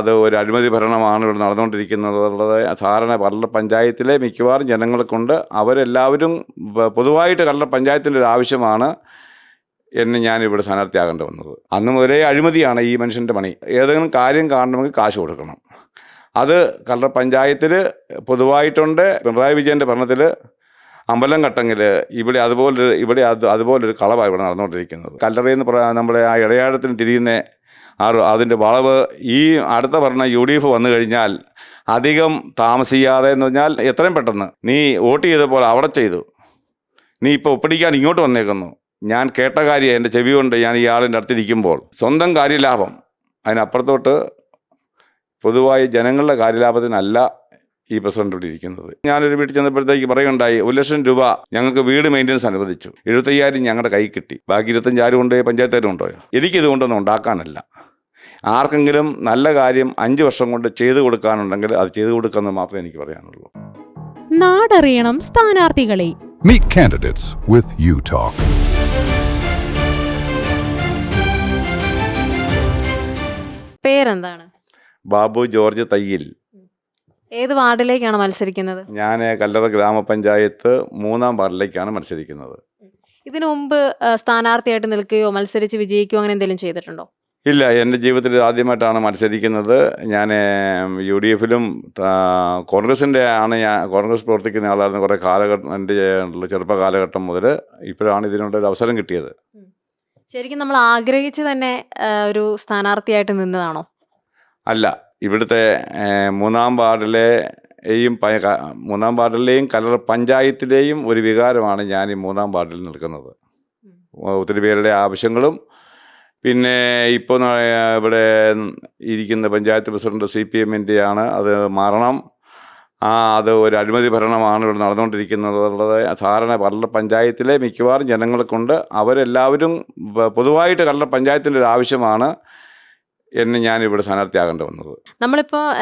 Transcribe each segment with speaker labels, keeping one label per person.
Speaker 1: അത് ഒരു അഴിമതി ഭരണമാണ് ഇവിടെ നടന്നുകൊണ്ടിരിക്കുന്നത്. സാധാരണ കല്ലറ പഞ്ചായത്തിലെ മിക്കവാറും ജനങ്ങളെ കൊണ്ട് അവരെല്ലാവരും പൊതുവായിട്ട് കല്ലറ പഞ്ചായത്തിന്റെ ഒരു ആവശ്യമാണ് എന്നെ ഞാൻ ഇവിടെ സ്ഥാനാർത്ഥിയാകേണ്ടി വന്നത്. അന്ന് മുതലേ അഴിമതിയാണ് ഈ മനുഷ്യന്റെ പണി. ഏതെങ്കിലും കാര്യം കാണണമെങ്കിൽ കാശ് കൊടുക്കണം. അത് കല്ലറ പഞ്ചായത്തിൽ പൊതുവായിട്ടുണ്ട്. പിണറായി വിജയന്റെ ഭരണത്തിൽ അമ്പലം കട്ടങ്ങിൽ ഇവിടെ അതുപോലെ ഇവിടെ അത് അതുപോലൊരു കളവാണ് ഇവിടെ നടന്നുകൊണ്ടിരിക്കുന്നത്. കല്ലറയിൽ നിന്ന് നമ്മുടെ ആ ഇടയാഴത്തിന് തിരിയുന്ന ആ അതിന്റെ വളവ് ഈ അടുത്ത ഭരണ യു ഡി എഫ് വന്നു കഴിഞ്ഞാൽ അധികം താമസിയാതെ എന്ന് പറഞ്ഞാൽ എത്രയും പെട്ടെന്ന് നീ വോട്ട് ചെയ്ത പോലെ അവിടെ ചെയ്തു. നീ ഇപ്പോൾ ഒപ്പിടിക്കാൻ ഇങ്ങോട്ട് വന്നേക്കുന്നു. ഞാൻ കേട്ട കാര്യം എന്റെ ചെവി കൊണ്ട് ഞാൻ ഈ ആളിന്റെ അടുത്തിരിക്കുമ്പോൾ സ്വന്തം കാര്യലാഭം. അതിനപ്പുറത്തോട്ട് പൊതുവായി ജനങ്ങളുടെ കാര്യലാഭത്തിനല്ല ഈ പ്രസിഡന്റ് ഇവിടെ ഇരിക്കുന്നത്. ഞാനൊരു വീട്ടിൽ ചെന്നപ്പോഴത്തേക്ക് പറയുകയുണ്ടായി ഒരു ലക്ഷം രൂപ ഞങ്ങൾക്ക് വീട് മെയിന്റനൻസ് അനുവദിച്ചു. എഴുപത്തയ്യായിരം ഞങ്ങളുടെ കൈ കിട്ടി. ബാക്കി ഇരുപത്തഞ്ചായിരം ഉണ്ടോ പഞ്ചായത്തായിരം കൊണ്ടുപോയോ? എനിക്കിത് കൊണ്ടൊന്നും ഉണ്ടാക്കാനല്ല. ആർക്കെങ്കിലും നല്ല കാര്യം അഞ്ച് വർഷം കൊണ്ട് ചെയ്തു കൊടുക്കാനുണ്ടെങ്കിൽ അത് ചെയ്തു കൊടുക്കാമെന്ന് മാത്രമേ എനിക്ക് പറയാനുള്ളൂ.
Speaker 2: നാടറിയണം സ്ഥാനാർത്ഥികളെ.
Speaker 3: Meet candidates with U Talk.
Speaker 4: പേരെന്താണ്?
Speaker 1: ബാബു ജോർജ് തയ്യിൽ.
Speaker 4: ഏത് വാർഡിലേക്കാണ് മത്സരിക്കുന്നത്?
Speaker 1: ഞാൻ കല്ലറ ഗ്രാമപഞ്ചായത്ത് മൂന്നാം വാർഡിലേക്കാണ് മത്സരിക്കുന്നത്.
Speaker 4: ഇതിനു മുമ്പ് ആ, സ്ഥാനാർത്ഥിയായിട്ട് നിൽക്കുകയോ മത്സരിച്ച് വിജയിക്കുകയോ അങ്ങനെ എന്തെങ്കിലും ചെയ്തിട്ടുണ്ടോ?
Speaker 1: ഇല്ല എന്റെ ജീവിതത്തിൽ ആദ്യമായിട്ടാണ് മത്സരിക്കുന്നത്. ഞാൻ യു ഡി എഫിലും കോൺഗ്രസിന്റെ ആണ് ഞാൻ കോൺഗ്രസ് പ്രവർത്തിക്കുന്ന ആളായിരുന്നു കുറേ കാലഘട്ടം എന്റെ ചെറുപ്പ കാലഘട്ടം മുതൽ ഇപ്പോഴാണ് ഇതിനുള്ള ഒരു അവസരം കിട്ടിയത്.
Speaker 4: ശരിക്കും നമ്മൾ ആഗ്രഹിച്ച് തന്നെ ഒരു സ്ഥാനാർത്ഥിയായിട്ട് നിന്നതാണോ?
Speaker 1: അല്ല ഇവിടുത്തെ മൂന്നാം വാർഡിലെ യും മൂന്നാം വാർഡിലെയും കലർ പഞ്ചായത്തിലെയും ഒരു വികാരമാണ് ഞാൻ ഈ മൂന്നാം വാർഡിൽ നിൽക്കുന്നത്. ഒത്തിരി പേരുടെ ആവശ്യങ്ങളും പിന്നെ ഇപ്പോൾ ഇവിടെ ഇരിക്കുന്ന പഞ്ചായത്ത് പ്രസിഡന്റ് സി പി എമ്മിന്റെ ആണ് അത് മാറണം ആ അത് ഒരു അഴിമതി ഭരണമാണ് ഇവിടെ നടന്നുകൊണ്ടിരിക്കുന്നത്. സാധാരണ കള്ള പഞ്ചായത്തിലെ മിക്കവാറും ജനങ്ങളെ കൊണ്ട് അവരെല്ലാവരും പൊതുവായിട്ട് കള്ള പഞ്ചായത്തിന്റെ ഒരു ആവശ്യമാണ്. എന്നെ ഞാൻ ഇവിടെ സ്ഥാനാർത്ഥിയാകേണ്ടി വന്നത്.
Speaker 4: നമ്മളിപ്പോൾ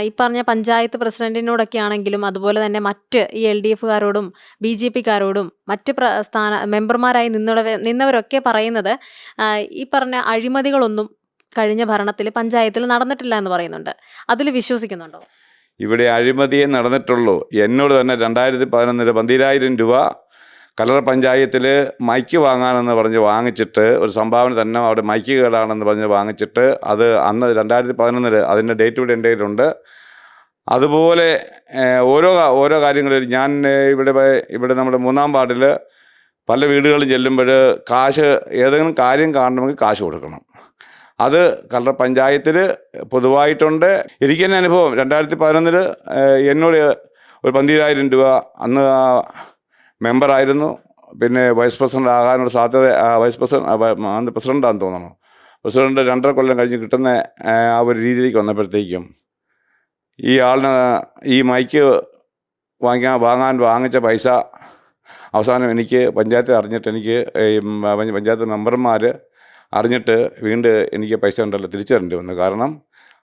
Speaker 4: ഈ പറഞ്ഞ പഞ്ചായത്ത് പ്രസിഡന്റിനോടൊക്കെ ആണെങ്കിലും അതുപോലെ തന്നെ മറ്റ് ഈ എൽ ഡി എഫുകാരോടും ബി ജെ പിക്കാരോടും മറ്റ് സ്ഥാന മെമ്പർമാരായി നിന്നവ നിന്നവരൊക്കെ പറയുന്നത് ഈ പറഞ്ഞ അഴിമതികളൊന്നും കഴിഞ്ഞ ഭരണത്തിൽ പഞ്ചായത്തിൽ നടന്നിട്ടില്ല എന്ന് പറയുന്നുണ്ട്. അതിൽ വിശ്വസിക്കുന്നുണ്ടോ?
Speaker 1: ഇവിടെ അഴിമതിയെ നടന്നിട്ടുള്ളൂ. എന്നോട് തന്നെ രണ്ടായിരത്തി പതിനൊന്നിൽ പന്തിരായിരം രൂപ കലറ പഞ്ചായത്തിൽ മൈക്ക് വാങ്ങാനെന്ന് പറഞ്ഞ് വാങ്ങിച്ചിട്ട് ഒരു സംഭാവന തന്നെ അവിടെ മൈക്ക് കേടാണെന്ന് പറഞ്ഞ് വാങ്ങിച്ചിട്ട് അത് അന്ന് രണ്ടായിരത്തി പതിനൊന്നിൽ അതിന്റെ ഡേറ്റ് ഇവിടെ എന്റെ കയ്യിലുണ്ട് അതുപോലെ ഓരോ ഓരോ കാര്യങ്ങളിൽ ഞാൻ ഇവിടെ ഇവിടെ നമ്മുടെ മൂന്നാം വാർഡിൽ പല വീടുകളിൽ ചെല്ലുമ്പോൾ കാശ് ഏതെങ്കിലും കാര്യം കാണണമെങ്കിൽ കാശ് കൊടുക്കണം. അത് കല്ലറ പഞ്ചായത്തിൽ പൊതുവായിട്ടുണ്ട്. എനിക്ക് തന്നെ അനുഭവം രണ്ടായിരത്തി പതിനൊന്നിൽ എന്നോട് ഒരു പന്തിരായിരം രൂപ അന്ന് മെമ്പറായിരുന്നു. പിന്നെ വൈസ് പ്രസിഡന്റ് ആകാനുള്ള സാധ്യത വൈസ് പ്രസിഡന്റ് തോന്നുന്നു പ്രസിഡന്റാന്ന് തോന്നണം? പ്രസിഡന്റ് രണ്ടര കൊല്ലം കഴിഞ്ഞ് കിട്ടുന്ന ആ, ഒരു രീതിയിലേക്ക് വന്നപ്പോഴത്തേക്കും ഈ ആളിന് ഈ മൈക്ക് വാങ്ങിക്കാൻ വാങ്ങാൻ വാങ്ങിച്ച പൈസ അവസാനം എനിക്ക് പഞ്ചായത്ത് അറിഞ്ഞിട്ട് എനിക്ക് പഞ്ചായത്ത് മെമ്പർമാർ അറിഞ്ഞിട്ട് വീണ്ടും എനിക്ക് പൈസ ഉണ്ടല്ലോ തിരിച്ചു തരേണ്ടി വന്നു. കാരണം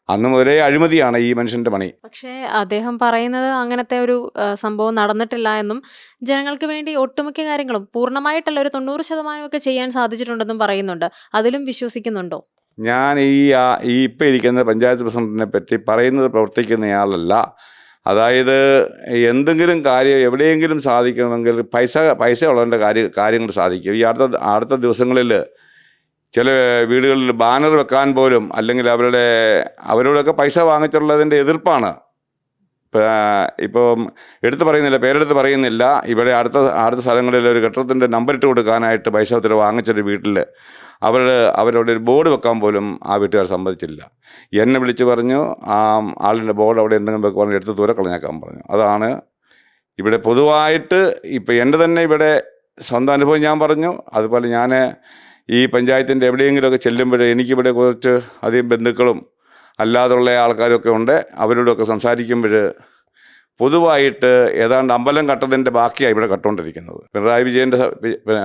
Speaker 1: അന്ന് മുതലേ അഴിമതിയാണ് ഈ മനുഷ്യന്റെ പണി.
Speaker 4: പക്ഷേ അദ്ദേഹം പറയുന്നത് അങ്ങനത്തെ ഒരു സംഭവം നടന്നിട്ടില്ല എന്നും ജനങ്ങൾക്ക് വേണ്ടി ഒട്ടുമിക്ക കാര്യങ്ങളും പൂർണമായിട്ടല്ല ഒരു തൊണ്ണൂറ് ശതമാനമൊക്കെ ചെയ്യാൻ സാധിച്ചിട്ടുണ്ടെന്നും പറയുന്നുണ്ട്. അതിലും വിശ്വസിക്കുന്നുണ്ടോ?
Speaker 1: ഞാൻ ഈ ആ- ഈ ഇപ്പം ഇരിക്കുന്ന പഞ്ചായത്ത് പ്രസിഡന്റിനെ പറ്റി പറയുന്നത് പ്രവർത്തിക്കുന്നയാളല്ല. അതായത് എന്തെങ്കിലും കാര്യം എവിടെയെങ്കിലും സാധിക്കണമെങ്കിൽ പൈസ പൈസ ഉള്ളതിന്റെ കാര്യ കാര്യങ്ങൾ സാധിക്കും. ഈ അടുത്ത അടുത്ത ദിവസങ്ങളിൽ ചില വീടുകളിൽ ബാനർ വെക്കാൻ പോലും അല്ലെങ്കിൽ അവരുടെ അവരോടൊക്കെ പൈസ വാങ്ങിച്ചുള്ളതിന്റെ എതിർപ്പാണ്. ഇപ്പം എടുത്തു പറയുന്നില്ല പേരെടുത്ത് പറയുന്നില്ല. ഇവിടെ അടുത്ത അടുത്ത സ്ഥലങ്ങളിൽ ഒരു കെട്ടിടത്തിന്റെ നമ്പർ ഇട്ട് കൊടുക്കാനായിട്ട് പൈസ ഒത്തിരി വാങ്ങിച്ചൊരു വീട്ടിൽ അവർ അവരവിടെ ഒരു ബോർഡ് വെക്കാൻ പോലും ആ വീട്ടുകാർ സമ്മതിച്ചില്ല. എന്നെ വിളിച്ച് പറഞ്ഞു ആ ആളിന്റെ ബോർഡ് അവിടെ എന്തെങ്കിലും വെക്കുവാണെങ്കിൽ എടുത്ത് ദൂരെ കളഞ്ഞേക്കാൻ പറഞ്ഞു. അതാണ് ഇവിടെ പൊതുവായിട്ട് ഇപ്പം എന്റെ തന്നെ ഇവിടെ സ്വന്തം അനുഭവം ഞാൻ പറഞ്ഞു. അതുപോലെ ഞാൻ ഈ പഞ്ചായത്തിന്റെ എവിടെയെങ്കിലുമൊക്കെ ചെല്ലുമ്പോൾ എനിക്കിവിടെ കുറച്ച് അധികം ബന്ധുക്കളും അല്ലാതുള്ള ആൾക്കാരൊക്കെ ഉണ്ട്. അവരോടൊക്കെ സംസാരിക്കുമ്പോൾ പൊതുവായിട്ട് ഏതാണ്ട് അമ്പലം കട്ടതിന്റെ ബാക്കിയാണ് ഇവിടെ കട്ടുകൊണ്ടിരിക്കുന്നത്. പിണറായി വിജയന്റെ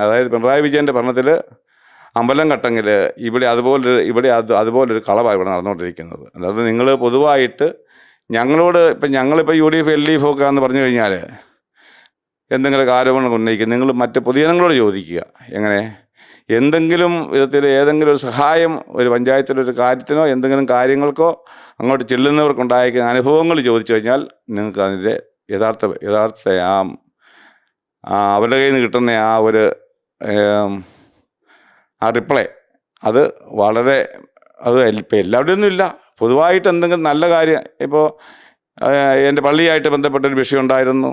Speaker 1: അതായത് പിണറായി വിജയന്റെ ഭരണത്തിൽ അമ്പലം കട്ടങ്ങിൽ ഇവിടെ അതുപോലെ ഇവിടെ അത് അതുപോലൊരു കളവാണ് ഇവിടെ നടന്നുകൊണ്ടിരിക്കുന്നത്. അതായത് നിങ്ങൾ പൊതുവായിട്ട് ഞങ്ങളോട് ഇപ്പം ഞങ്ങളിപ്പോൾ U D F L D F ഒക്കെ എന്ന് പറഞ്ഞു കഴിഞ്ഞാൽ എന്തെങ്കിലുമൊക്കെ ആരോപണം ഉന്നയിക്കും. നിങ്ങൾ മറ്റ് പൊതുജനങ്ങളോട് ചോദിക്കുക. എങ്ങനെ? എന്തെങ്കിലും വിധത്തിൽ ഏതെങ്കിലും ഒരു സഹായം ഒരു പഞ്ചായത്തിലൊരു കാര്യത്തിനോ എന്തെങ്കിലും കാര്യങ്ങൾക്കോ അങ്ങോട്ട് ചെല്ലുന്നവർക്കുണ്ടായിരിക്കുന്ന അനുഭവങ്ങൾ ചോദിച്ചു കഴിഞ്ഞാൽ നിങ്ങൾക്ക് അതിന്റെ യഥാർത്ഥ യഥാർത്ഥ ആ അവരുടെ കയ്യിൽ നിന്ന് കിട്ടുന്ന ആ ഒരു ആ റിപ്ലൈ അത് വളരെ അത് ഇപ്പം എല്ലാവരുടെയും ഒന്നും ഇല്ല. പൊതുവായിട്ട് എന്തെങ്കിലും നല്ല കാര്യം ഇപ്പോൾ എന്റെ പള്ളിയായിട്ട് ബന്ധപ്പെട്ടൊരു വിഷയം ഉണ്ടായിരുന്നു.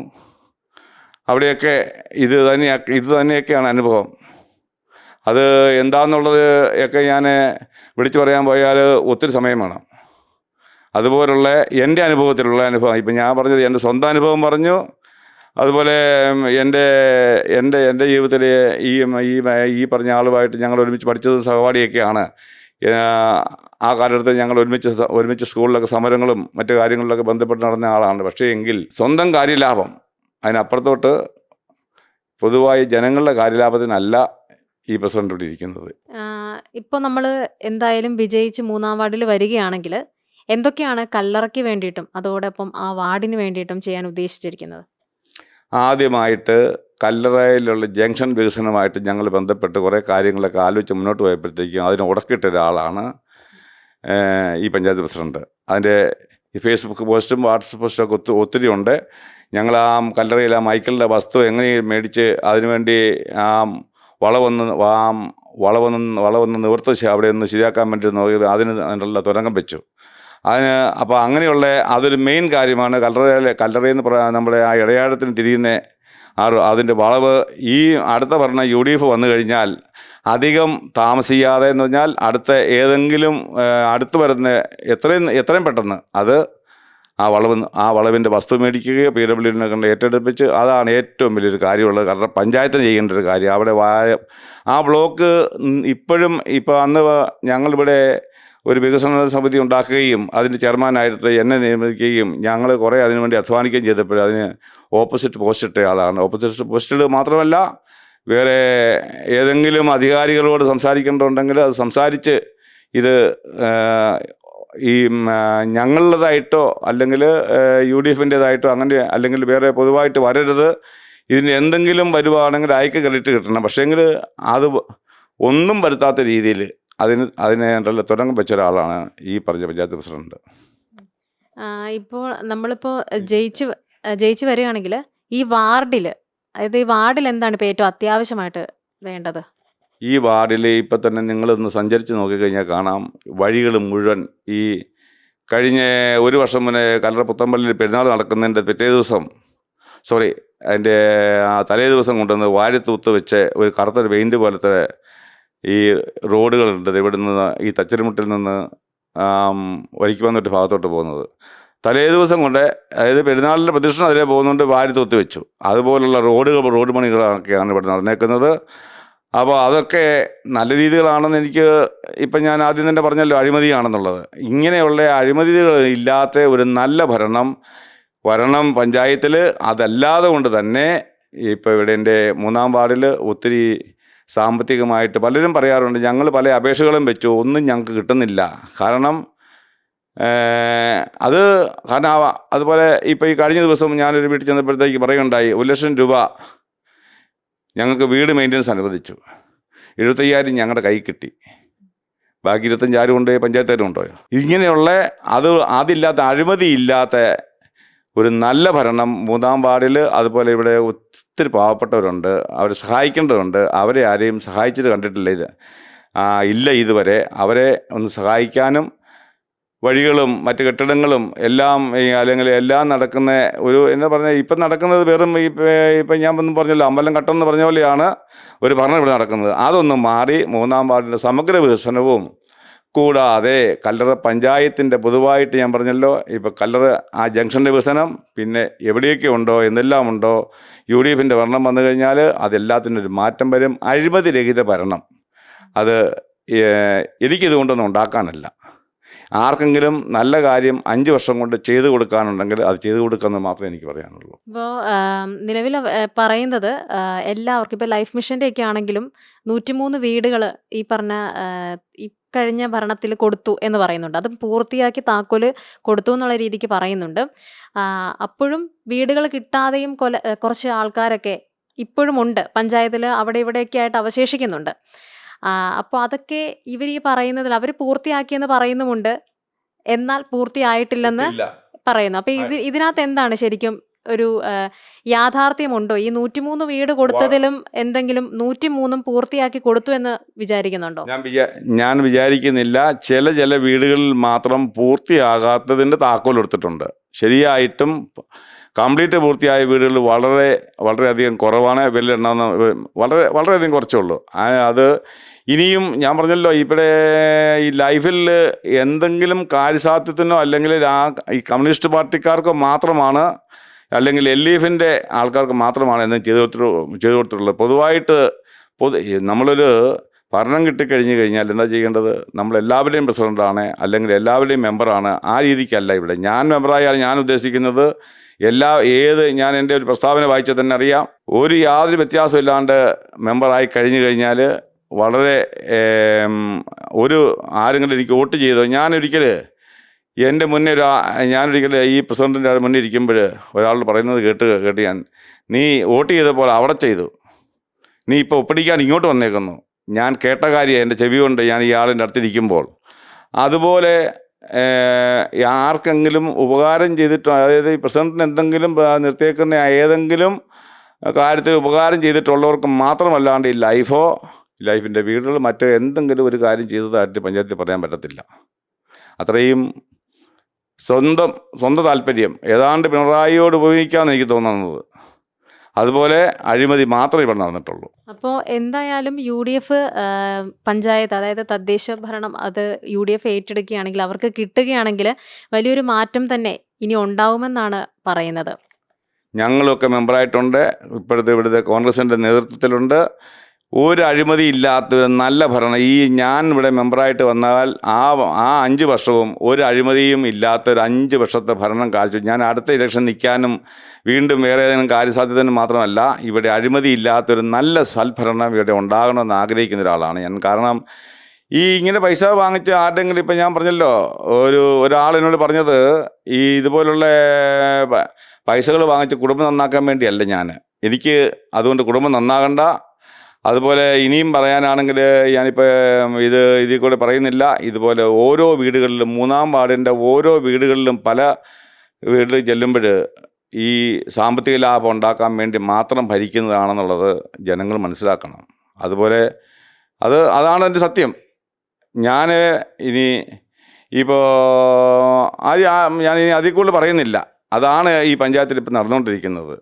Speaker 1: അവിടെയൊക്കെ ഇത് തന്നെയാ ഇത് തന്നെയൊക്കെയാണ് അനുഭവം. അത് എന്താണെന്നുള്ളത് ഒക്കെ ഞാൻ വിളിച്ചു പറയാൻ പോയാൽ ഒത്തിരി സമയം വേണം. അതുപോലുള്ള എന്റെ അനുഭവത്തിലുള്ള അനുഭവം ഇപ്പം ഞാൻ പറഞ്ഞത് എന്റെ സ്വന്തം അനുഭവം പറഞ്ഞു അതുപോലെ എന്റെ എന്റെ എന്റെ ജീവിതത്തിൽ ഈ ഈ ഈ പറഞ്ഞ ആളുമായിട്ട് ഞങ്ങൾ ഒരുമിച്ച് പഠിച്ചത് സഹപാഠിയൊക്കെയാണ്. ആ കാലഘട്ടത്തിൽ ഞങ്ങൾ ഒരുമിച്ച് ഒരുമിച്ച് സ്കൂളിലൊക്കെ സമരങ്ങളും മറ്റു കാര്യങ്ങളിലൊക്കെ ബന്ധപ്പെട്ട് നടന്ന ആളാണ്. പക്ഷേ എങ്കിൽ സ്വന്തം കാര്യലാഭം അതിനപ്പുറത്തോട്ട് പൊതുവായി ജനങ്ങളുടെ കാര്യലാഭത്തിനല്ല ഈ പ്രസിഡന്റോട് ഇരിക്കുന്നത്.
Speaker 4: ഇപ്പോൾ നമ്മൾ എന്തായാലും വിജയിച്ച് മൂന്നാം വാർഡിൽ വരികയാണെങ്കിൽ എന്തൊക്കെയാണ് കല്ലറയ്ക്ക് വേണ്ടിയിട്ടും അതോടൊപ്പം ആ വാർഡിന് വേണ്ടിയിട്ടും ചെയ്യാൻ ഉദ്ദേശിച്ചിരിക്കുന്നത്?
Speaker 1: ആദ്യമായിട്ട് കല്ലറയിലുള്ള ജംഗ്ഷൻ വികസനമായിട്ട് ഞങ്ങൾ ബന്ധപ്പെട്ട് കുറേ കാര്യങ്ങളൊക്കെ ആലോചിച്ച് മുന്നോട്ട് പോയപ്പോഴത്തേക്കും അതിന് ഉടക്കിട്ട ഒരാളാണ് ഈ പഞ്ചായത്ത് പ്രസിഡന്റ്. അതിന്റെ ഈ ഫേസ്ബുക്ക് പോസ്റ്റും വാട്സപ്പ് പോസ്റ്റും ഒക്കെ ഒത്തിരി ഒത്തിരി ഉണ്ട്. ഞങ്ങൾ ആ കല്ലറയിൽ ആ മൈക്കിളിന്റെ വസ്തു എങ്ങനെ മേടിച്ച് അതിനുവേണ്ടി ആ വളവൊന്ന് വളവൊന്ന് വളവൊന്ന് നിവർത്തിച്ച് അവിടെ ഒന്ന് ശരിയാക്കാൻ വേണ്ടി നോക്കി അതിന് അതിനുള്ള തുരങ്കം വെച്ചു. അതിന് അപ്പോൾ അങ്ങനെയുള്ള അതൊരു മെയിൻ കാര്യമാണ്. കല്ലറയിലെ കല്ലറയെന്ന് പറയാ നമ്മുടെ ആ ഇടയാഴത്തിന് തിരിയുന്ന ആ അതിന്റെ വളവ് ഈ അടുത്ത പറഞ്ഞ യു ഡി എഫ് വന്നു കഴിഞ്ഞാൽ അധികം താമസിക്കാതെ എന്ന് പറഞ്ഞാൽ അടുത്ത ഏതെങ്കിലും അടുത്ത് വരുന്ന എത്രയും എത്രയും പെട്ടെന്ന് അത് ആ വളവ് ആ വളവിന്റെ വസ്തു മേടിക്കുകയോ പി ഡബ്ല്യുവിനെ കണ്ട് ഏറ്റെടുപ്പിച്ച് അതാണ് ഏറ്റവും വലിയൊരു കാര്യമുള്ളത്. കാരണം പഞ്ചായത്തിന് ചെയ്യേണ്ട ഒരു കാര്യം. അവിടെ വായ ആ ബ്ലോക്ക് ഇപ്പോഴും ഇപ്പോൾ അന്ന് ഞങ്ങളിവിടെ ഒരു വികസന സമിതി ഉണ്ടാക്കുകയും അതിന്റെ ചെയർമാനായിട്ട് എന്നെ നിയമിക്കുകയും ഞങ്ങൾ കുറേ അതിനുവേണ്ടി അധ്വാനിക്കുകയും ചെയ്തപ്പോൾ അതിന് ഓപ്പോസിറ്റ് പോസ്റ്റ് ഇട്ട ആളാണ്. ഓപ്പോസിറ്റ് പോസ്റ്റിൽ മാത്രമല്ല വേറെ ഏതെങ്കിലും അധികാരികളോട് സംസാരിക്കേണ്ടതുണ്ടെങ്കിൽ അത് സംസാരിച്ച് ഇത് ഈ ഞങ്ങളുടേതായിട്ടോ അല്ലെങ്കിൽ യു ഡി എഫിന്റേതായിട്ടോ അങ്ങനെ അല്ലെങ്കിൽ വേറെ പൊതുവായിട്ട് വരരുത്. ഇതിന് എന്തെങ്കിലും വരുവാണെങ്കിൽ അയക്ക് ക്രെഡിറ്റ് കിട്ടണം. പക്ഷേങ്കിൽ അത് ഒന്നും വരുത്താത്ത രീതിയിൽ അതിന് അതിനെ തുടങ്ങി വെച്ച ഒരാളാണ് ഈ പറഞ്ഞ പഞ്ചായത്ത് പ്രസിഡന്റ്.
Speaker 4: ഇപ്പോൾ നമ്മളിപ്പോൾ ജയിച്ച് ജയിച്ച് വരികയാണെങ്കിൽ ഈ വാർഡിൽ അതായത് ഈ വാർഡിൽ എന്താണ് ഇപ്പോൾ ഏറ്റവും അത്യാവശ്യമായിട്ട് വേണ്ടത്?
Speaker 1: ഈ വാർഡിൽ ഇപ്പം തന്നെ നിങ്ങളൊന്ന് സഞ്ചരിച്ച് നോക്കിക്കഴിഞ്ഞാൽ കാണാം വഴികൾ മുഴുവൻ ഈ കഴിഞ്ഞ ഒരു വർഷം മുന്നേ കല്ലറ പുത്തമ്പള്ളിയിൽ പെരുന്നാൾ നടക്കുന്നതിന്റെ പിറ്റേ ദിവസം സോറി അതിന്റെ തലേ ദിവസം കൊണ്ടുവന്ന് വാരിത്തൂത്ത് വെച്ച് ഒരു കറുത്തൊരു പെയിന്റ് പോലത്തെ ഈ റോഡുകളുണ്ട് ഇവിടെ നിന്ന് ഈ തച്ചരിമുട്ടിൽ നിന്ന് വരിക്ക് ഭാഗത്തോട്ട് പോകുന്നത്. തലേ ദിവസം കൊണ്ട് അതായത് പെരുന്നാളിന്റെ പ്രദക്ഷിണം അതിലേ പോകുന്നുണ്ട് വാരി തൂത്ത് വെച്ചു. അതുപോലുള്ള റോഡുകൾ റോഡ് പണികളൊക്കെയാണ് ഇവിടെ നടന്നേക്കുന്നത്. അപ്പോൾ അതൊക്കെ നല്ല രീതികളാണെന്ന് എനിക്ക് ഇപ്പം ഞാൻ ആദ്യം തന്നെ പറഞ്ഞല്ലോ അഴിമതിയാണെന്നുള്ളത്. ഇങ്ങനെയുള്ള അഴിമതികൾ ഇല്ലാത്ത ഒരു നല്ല ഭരണം വരണം പഞ്ചായത്തിൽ അതല്ലാതെ കൊണ്ട് തന്നെ ഇപ്പോൾ ഇവിടെ എന്റെ മൂന്നാം വാർഡിൽ ഒത്തിരി സാമ്പത്തികമായിട്ട് പലരും പറയാറുണ്ട് ഞങ്ങൾ പല അപേക്ഷകളും വെച്ചു ഒന്നും ഞങ്ങൾക്ക് കിട്ടുന്നില്ല. കാരണം അത് കാരണം അതുപോലെ ഇപ്പോൾ ഈ കഴിഞ്ഞ ദിവസം ഞാനൊരു വീട്ടിൽ ചെന്നപ്പോഴത്തേക്ക് പറയുകയുണ്ടായി ഒരു ലക്ഷം രൂപ ഞങ്ങൾക്ക് വീട് മെയിന്റനൻസ് അനുവദിച്ചു. എഴുപത്തയ്യായിരം ഞങ്ങളുടെ കൈ കിട്ടി. ബാക്കി ഇരുപത്തഞ്ചായിരം ഉണ്ടോ പഞ്ചായത്തായിരം കൊണ്ടുപോയോ ഇങ്ങനെയുള്ള അത് അതില്ലാത്ത അഴിമതി ഇല്ലാത്ത ഒരു നല്ല ഭരണം മൂന്നാം വാർഡിൽ അതുപോലെ ഇവിടെ ഒത്തിരി പാവപ്പെട്ടവരുണ്ട് അവരെ സഹായിക്കേണ്ടതുണ്ട് അവരെ ആരെയും സഹായിച്ചിട്ട് കണ്ടിട്ടില്ല ഇത്. ഇല്ല ഇതുവരെ. അവരെ ഒന്ന് സഹായിക്കാനും വഴികളും മറ്റ് കെട്ടിടങ്ങളും എല്ലാം ഈ അല്ലെങ്കിൽ എല്ലാം നടക്കുന്ന ഒരു എന്താ പറഞ്ഞാൽ ഇപ്പം നടക്കുന്നത് വെറും ഇപ്പം ഇപ്പം ഞാൻ ഒന്നും പറഞ്ഞല്ലോ അമ്പലം കട്ടം എന്ന് പറഞ്ഞ പോലെയാണ് ഒരു ഭരണം ഇവിടെ നടക്കുന്നത്. അതൊന്നും മാറി മൂന്നാം വാർഡിന്റെ സമഗ്ര വികസനവും കൂടാതെ കല്ലറ പഞ്ചായത്തിന്റെ പൊതുവായിട്ട് ഞാൻ പറഞ്ഞല്ലോ ഇപ്പോൾ കല്ലറ ആ ജംഗ്ഷന്റെ വികസനം പിന്നെ എവിടെയൊക്കെ ഉണ്ടോ എന്നെല്ലാം ഉണ്ടോ യു ഡി എഫിന്റെ ഭരണം വന്നു കഴിഞ്ഞാൽ അതെല്ലാത്തിനും ഒരു മാറ്റം വരും. അഴിമതി രഹിത ഭരണം. അത് എനിക്കിതുകൊണ്ടൊന്നും ഉണ്ടാക്കാനല്ല. ആർക്കെങ്കിലും നല്ല കാര്യം അഞ്ച് വർഷം കൊണ്ട് ചെയ്തു കൊടുക്കാനുണ്ടെങ്കിൽ അത് ചെയ്തു കൊടുക്കാമെന്ന് മാത്രമേ എനിക്ക് പറയാനുള്ളൂ.
Speaker 4: ഇപ്പോൾ നിലവിൽ പറയുന്നത് എല്ലാവർക്കും ഇപ്പോൾ ലൈഫ് മിഷന്റെ ഒക്കെ ആണെങ്കിലും നൂറ്റിമൂന്ന് വീടുകൾ ഈ പറഞ്ഞ ഈ കഴിഞ്ഞ ഭരണത്തിൽ കൊടുത്തു എന്ന് പറയുന്നുണ്ട്. അത് പൂർത്തിയാക്കി താക്കോൽ കൊടുത്തു എന്നുള്ള രീതിക്ക് പറയുന്നുണ്ട്. അപ്പോഴും വീടുകൾ കിട്ടാതെയും കൊല കുറച്ച് ആൾക്കാരൊക്കെ ഇപ്പോഴും ഉണ്ട്. പഞ്ചായത്തിൽ അവിടെ ഇവിടെയൊക്കെ ആയിട്ട് അവശേഷിക്കുന്നുണ്ട്. അപ്പോൾ അതൊക്കെ ഇവർ ഈ പറയുന്നതിൽ അവർ പൂർത്തിയാക്കിയെന്ന് പറയുന്നുമുണ്ട്. എന്നാൽ പൂർത്തിയായിട്ടില്ലെന്ന്
Speaker 1: ഇല്ല.
Speaker 4: പറയുന്നു. അപ്പൊ ഇത് ഇതിനകത്ത് എന്താണ് ശരിക്കും ഒരു യാഥാർത്ഥ്യമുണ്ടോ? ഈ നൂറ്റിമൂന്ന് വീട് കൊടുത്തതിലും എന്തെങ്കിലും നൂറ്റിമൂന്നും പൂർത്തിയാക്കി കൊടുത്തു എന്ന് വിചാരിക്കുന്നുണ്ടോ?
Speaker 1: ഞാൻ വിചാ ഞാൻ വിചാരിക്കുന്നില്ല. ചില ചില വീടുകളിൽ മാത്രം പൂർത്തിയാകാത്തതിന്റെ താക്കോൽ എടുത്തിട്ടുണ്ട്. ശരിയായിട്ടും കംപ്ലീറ്റ് പൂർത്തിയായ വീടുകൾ വളരെ വളരെയധികം കുറവാണ്. വലിയ എണ്ണം വളരെ വളരെയധികം കുറച്ചേ ഉള്ളൂ. അത് ഇനിയും ഞാൻ പറഞ്ഞല്ലോ ഇവിടെ ഈ ലൈഫിൽ എന്തെങ്കിലും കാര്യസാധ്യത്തിനോ അല്ലെങ്കിൽ ആ ഈ കമ്മ്യൂണിസ്റ്റ് പാർട്ടിക്കാർക്കോ മാത്രമാണ് അല്ലെങ്കിൽ എൽ ഡി എഫിന്റെ ആൾക്കാർക്ക് മാത്രമാണ് എന്ന് ചെയ്തു കൊടുത്തിട്ട് ചെയ്തു കൊടുത്തിട്ടുള്ളത്. പൊതുവായിട്ട് പൊതു നമ്മളൊരു ഭരണം കിട്ടിക്കഴിഞ്ഞ് കഴിഞ്ഞാൽ എന്താ ചെയ്യേണ്ടത്? നമ്മൾ എല്ലാവരുടെയും പ്രസിഡന്റാണ് അല്ലെങ്കിൽ എല്ലാവരുടെയും മെമ്പറാണ് ആ രീതിക്കല്ല ഇവിടെ. ഞാൻ മെമ്പറായാൽ ഞാൻ ഉദ്ദേശിക്കുന്നത് എല്ലാ ഏത് ഞാൻ എന്റെ ഒരു പ്രസ്താവന വായിച്ചാൽ തന്നെ അറിയാം. ഒരു യാതൊരു വ്യത്യാസമില്ലാണ്ട് മെമ്പറായി കഴിഞ്ഞു കഴിഞ്ഞാൽ വളരെ ഒരു ആരെങ്കിലും എനിക്ക് വോട്ട് ചെയ്തോ? ഞാനൊരിക്കൽ എന്റെ മുന്നേ ഒരു ഞാനൊരിക്കലും ഈ പ്രസിഡന്റിന്റെ മുന്നേ ഇരിക്കുമ്പോൾ ഒരാൾ പറയുന്നത് കേട്ട് കേട്ട് ഞാൻ നീ വോട്ട് ചെയ്തപ്പോൾ അവിടെ ചെയ്തു. നീ ഇപ്പോൾ ഒപ്പിടിക്കാൻ ഇങ്ങോട്ട് വന്നേക്കുന്നു. ഞാൻ കേട്ട കാര്യം എന്റെ ചെവി കൊണ്ട് ഞാൻ ഈ ആളിന്റെ അടുത്തിരിക്കുമ്പോൾ അതുപോലെ ആർക്കെങ്കിലും ഉപകാരം ചെയ്തിട്ടോ അതായത് ഈ പ്രസിഡന്റിന് എന്തെങ്കിലും നിർത്തിയേക്കുന്ന ഏതെങ്കിലും കാര്യത്തിൽ ഉപകാരം ചെയ്തിട്ടുള്ളവർക്ക് മാത്രമല്ലാണ്ട് ഈ ലൈഫോ ലൈഫിന്റെ വീടുകൾ മറ്റോ എന്തെങ്കിലും ഒരു കാര്യം ചെയ്തതായിട്ട് പഞ്ചായത്തിൽ പറയാൻ പറ്റത്തില്ല. അത്രയും സ്വന്തം സ്വന്തം താല്പര്യം. ഏതാണ്ട് പിണറായിയോട് ഉപയോഗിക്കാമെന്ന് എനിക്ക് തോന്നുന്നത്. അതുപോലെ അഴിമതി മാത്രമേ ഇവിടെ നടന്നിട്ടുള്ളൂ.
Speaker 4: അപ്പോൾ എന്തായാലും യു ഡി എഫ് പഞ്ചായത്ത് അതായത് തദ്ദേശ ഭരണം അത് യു ഡി എഫ് ഏറ്റെടുക്കുകയാണെങ്കിൽ അവർക്ക് കിട്ടുകയാണെങ്കിൽ വലിയൊരു മാറ്റം തന്നെ ഇനി ഉണ്ടാവുമെന്നാണ് പറയുന്നത്.
Speaker 1: ഞങ്ങളൊക്കെ മെമ്പറായിട്ടുണ്ട്. ഇപ്പോഴത്തെ ഇവിടുത്തെ കോൺഗ്രസിന്റെ നേതൃത്വത്തിലുണ്ട്. ഒരു അഴിമതി ഇല്ലാത്ത നല്ല ഭരണം. ഈ ഞാൻ ഇവിടെ മെമ്പറായിട്ട് വന്നാൽ ആ ആ അഞ്ച് വർഷവും ഒരു അഴിമതിയും ഇല്ലാത്ത ഒരു അഞ്ച് വർഷത്തെ ഭരണം കാഴ്ച ഞാൻ അടുത്ത ഇലക്ഷൻ നിൽക്കാനും വീണ്ടും വേറെ ഏതെങ്കിലും കാര്യസാധ്യതനും മാത്രമല്ല ഇവിടെ അഴിമതി ഇല്ലാത്തൊരു നല്ല സൽഭരണം ഇവിടെ ഉണ്ടാകണമെന്ന് ആഗ്രഹിക്കുന്ന ഒരാളാണ് ഞാൻ. കാരണം ഈ ഇങ്ങനെ പൈസ വാങ്ങിച്ച് ആരുടെങ്കിലും ഇപ്പം ഞാൻ പറഞ്ഞല്ലോ ഒരു ഒരാൾ എന്നോട് പറഞ്ഞത് ഈ ഇതുപോലുള്ള പൈസകൾ വാങ്ങിച്ച് കുടുംബം നന്നാക്കാൻ വേണ്ടിയല്ല ഞാൻ. എനിക്ക് അതുകൊണ്ട് കുടുംബം നന്നാകണ്ട അതുപോലെ ഇനിയും പറയാനാണെങ്കിൽ ഞാനിപ്പോൾ ഇത് ഇതിൽ കൂടെ പറയുന്നില്ല. ഇതുപോലെ ഓരോ വീടുകളിലും മൂന്നാം വാർഡിന്റെ ഓരോ വീടുകളിലും പല വീടുകളിൽ ചെല്ലുമ്പോൾ ഈ സാമ്പത്തിക ലാഭം ഉണ്ടാക്കാൻ വേണ്ടി മാത്രം ഭരിക്കുന്നതാണെന്നുള്ളത് ജനങ്ങൾ മനസ്സിലാക്കണം. അതുപോലെ അത് അതാണ് എന്റെ സത്യം. ഞാൻ ഇനി ഇപ്പോൾ ആര് ഞാൻ ഇനി അതിൽ കൂടുതൽ പറയുന്നില്ല. അതാണ് ഈ പഞ്ചായത്തിൽ ഇപ്പം നടന്നുകൊണ്ടിരിക്കുന്നത്.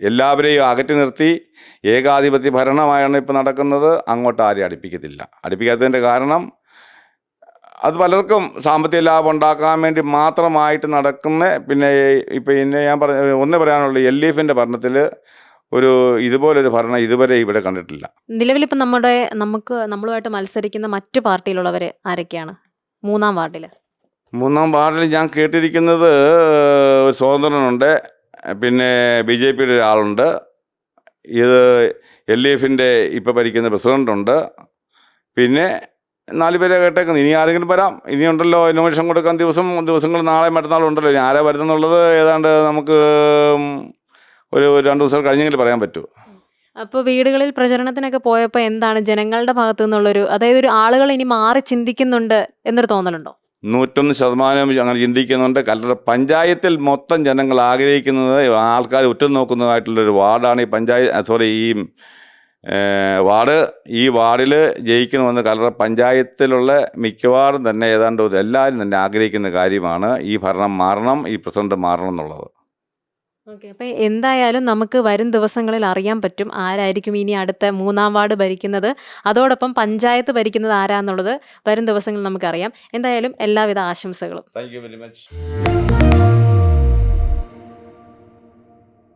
Speaker 1: എല്ലാവരെയും അകറ്റി നിർത്തി ഏകാധിപത്യ ഭരണമായാണ് ഇപ്പം നടക്കുന്നത്. അങ്ങോട്ട് ആരെയും അടുപ്പിക്കത്തില്ല. അടുപ്പിക്കാത്തതിന്റെ കാരണം അത് പലർക്കും സാമ്പത്തിക ലാഭം ഉണ്ടാക്കാൻ വേണ്ടി മാത്രമായിട്ട് നടക്കുന്ന പിന്നെ ഇപ്പം ഇന്നെ ഞാൻ പറഞ്ഞ ഒന്നേ പറയാനുള്ളൂ എൽ ഡി എഫിന്റെ ഭരണത്തിൽ ഒരു ഇതുപോലൊരു ഭരണം ഇതുവരെ ഇവിടെ കണ്ടിട്ടില്ല.
Speaker 4: നിലവിലിപ്പോൾ നമ്മുടെ നമുക്ക് നമ്മളുമായിട്ട് മത്സരിക്കുന്ന മറ്റു പാർട്ടിയിലുള്ളവർ ആരൊക്കെയാണ്? മൂന്നാം വാർഡിൽ.
Speaker 1: മൂന്നാം വാർഡിൽ ഞാൻ കേട്ടിരിക്കുന്നത് ഒരു സ്വതന്ത്രനുണ്ട്. പിന്നെ ബി ജെ പിയുടെ ഒരാളുണ്ട്. ഇത് എൽ ഡി എഫിന്റെ ഇപ്പോൾ ഭരിക്കുന്ന പ്രസിഡന്റുണ്ട് പിന്നെ നാല് പേരെ കേട്ടേക്കുന്നത്. ഇനി ആരെങ്കിലും വരാം. ഇനിയുണ്ടല്ലോ നോമിനേഷൻ കൊടുക്കാൻ ദിവസം ദിവസങ്ങൾ നാളെ മറ്റന്നാളും ഉണ്ടല്ലോ. ഇനി ആരാ വരുന്നുള്ളത് ഏതാണ്ട് നമുക്ക് ഒരു രണ്ട് ദിവസം കഴിഞ്ഞെങ്കിൽ പറയാൻ പറ്റൂ.
Speaker 4: അപ്പോൾ വീടുകളിൽ പ്രചരണത്തിനൊക്കെ പോയപ്പോൾ എന്താണ് ജനങ്ങളുടെ ഭാഗത്തു നിന്നുള്ളൊരു അതായത് ഒരു ആളുകൾ ഇനി മാറി ചിന്തിക്കുന്നുണ്ട് എന്നൊരു തോന്നലുണ്ടോ?
Speaker 1: നൂറ്റൊന്ന് ശതമാനം അങ്ങനെ ചിന്തിക്കുന്നുണ്ട്. കല്ലറ പഞ്ചായത്തിൽ മൊത്തം ജനങ്ങൾ ആഗ്രഹിക്കുന്നത് ആൾക്കാർ ഉറ്റുനോക്കുന്നതായിട്ടുള്ളൊരു വാർഡാണ്. ഈ പഞ്ചായത്ത് സോറി ഈ വാർഡ്. ഈ വാർഡിൽ ജയിക്കണമെന്ന് കല്ലറ പഞ്ചായത്തിലുള്ള മിക്കവാറും തന്നെ ഏതാണ്ട് എല്ലാവരും തന്നെ ആഗ്രഹിക്കുന്ന കാര്യമാണ് ഈ ഭരണം മാറണം ഈ പ്രസിഡന്റ് മാറണം എന്നുള്ളത്.
Speaker 4: ഓക്കെ അപ്പോൾ എന്തായാലും നമുക്ക് വരും ദിവസങ്ങളിൽ അറിയാൻ പറ്റും ആരായിരിക്കും ഇനി അടുത്ത മൂന്നാം വാർഡ് ഭരിക്കുന്നത്. അതോടൊപ്പം പഞ്ചായത്ത് ഭരിക്കുന്നത് ആരാന്നുള്ളത് വരും ദിവസങ്ങളിൽ നമുക്കറിയാം. എന്തായാലും എല്ലാവിധ ആശംസകളും.
Speaker 1: Thank you very much